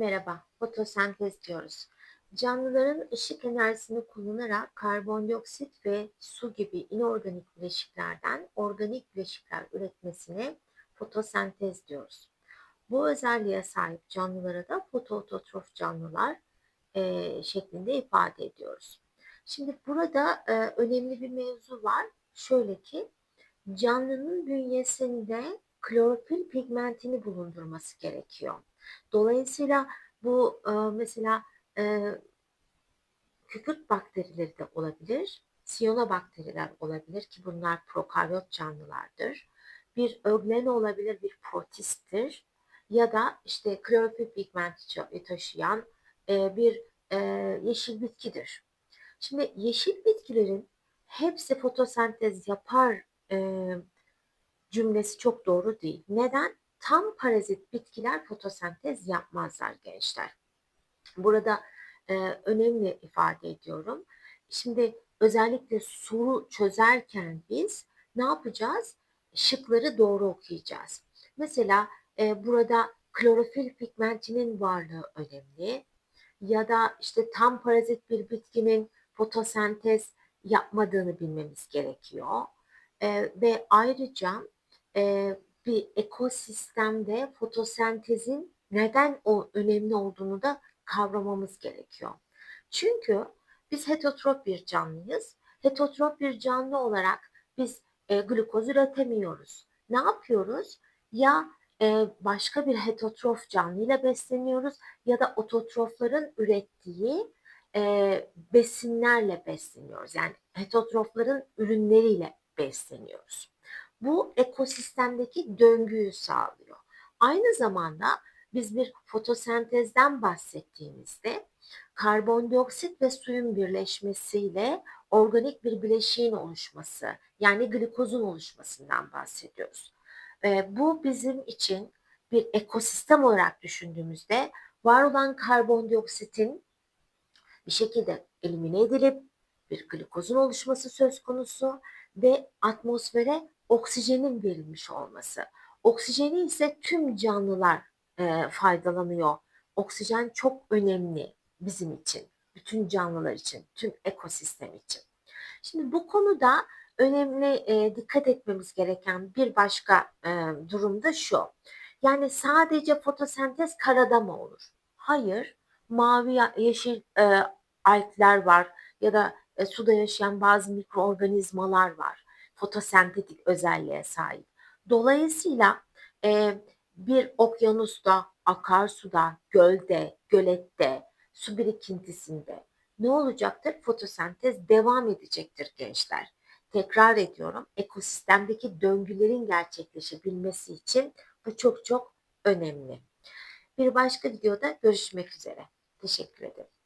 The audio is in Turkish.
Merhaba, fotosentez diyoruz. Canlıların ışık enerjisini kullanarak karbondioksit ve su gibi inorganik bileşiklerden organik bileşikler üretmesine fotosentez diyoruz. Bu özelliğe sahip canlılara da fotoototrof canlılar eee, şeklinde ifade ediyoruz. Şimdi burada eee, önemli bir mevzu var. Şöyle ki canlının bünyesinde klorofil pigmentini bulundurması gerekiyor. Dolayısıyla bu e, mesela e, kükürt bakterileri de olabilir, siyona bakteriler olabilir ki bunlar prokaryot canlılardır. Bir öglen olabilir, bir protisttir ya da işte klorofil pigmenti taşıyan e, bir e, yeşil bitkidir. Şimdi yeşil bitkilerin hepsi fotosentez yapar e, cümlesi çok doğru değil. Neden? Tam parazit bitkiler fotosentez yapmazlar gençler. Burada e, önemli ifade ediyorum. Şimdi özellikle soru çözerken biz ne yapacağız? Şıkları doğru okuyacağız. Mesela e, burada klorofil pigmentinin varlığı önemli. Ya da işte tam parazit bir bitkinin fotosentez yapmadığını bilmemiz gerekiyor. E, ve ayrıca e, bir ekosistemde fotosentezin neden o önemli olduğunu da kavramamız gerekiyor. Çünkü biz heterotrop bir canlıyız. Heterotrop bir canlı olarak biz e, glukoz üretemiyoruz. Ne yapıyoruz? Ya e, başka bir heterotrof canlıyla besleniyoruz ya da ototrofların ürettiği e, besinlerle besleniyoruz. Yani heterotrofların ürünleriyle besleniyoruz. Bu ekosistemdeki döngüyü sağlıyor. Aynı zamanda biz bir fotosentezden bahsettiğimizde karbondioksit ve suyun birleşmesiyle organik bir bileşiğin oluşması yani glikozun oluşmasından bahsediyoruz. E, bu bizim için bir ekosistem olarak düşündüğümüzde var olan karbondioksitin bir şekilde elimine edilip bir glikozun oluşması söz konusu ve atmosfere oksijenin verilmiş olması. Oksijeni ise tüm canlılar e, faydalanıyor. Oksijen çok önemli bizim için, bütün canlılar için, tüm ekosistem için. Şimdi bu konuda önemli e, dikkat etmemiz gereken bir başka e, durum da şu. Yani sadece fotosentez karada mı olur? Hayır, mavi yeşil e, algler var ya da e, suda yaşayan bazı mikroorganizmalar var. Fotosentetik özelliğe sahip. Dolayısıyla e, bir okyanusta, akarsuda, gölde, gölette, su birikintisinde ne olacaktır? Fotosentez devam edecektir gençler. Tekrar ediyorum, ekosistemdeki döngülerin gerçekleşebilmesi için bu çok çok önemli. Bir başka videoda görüşmek üzere. Teşekkür ederim.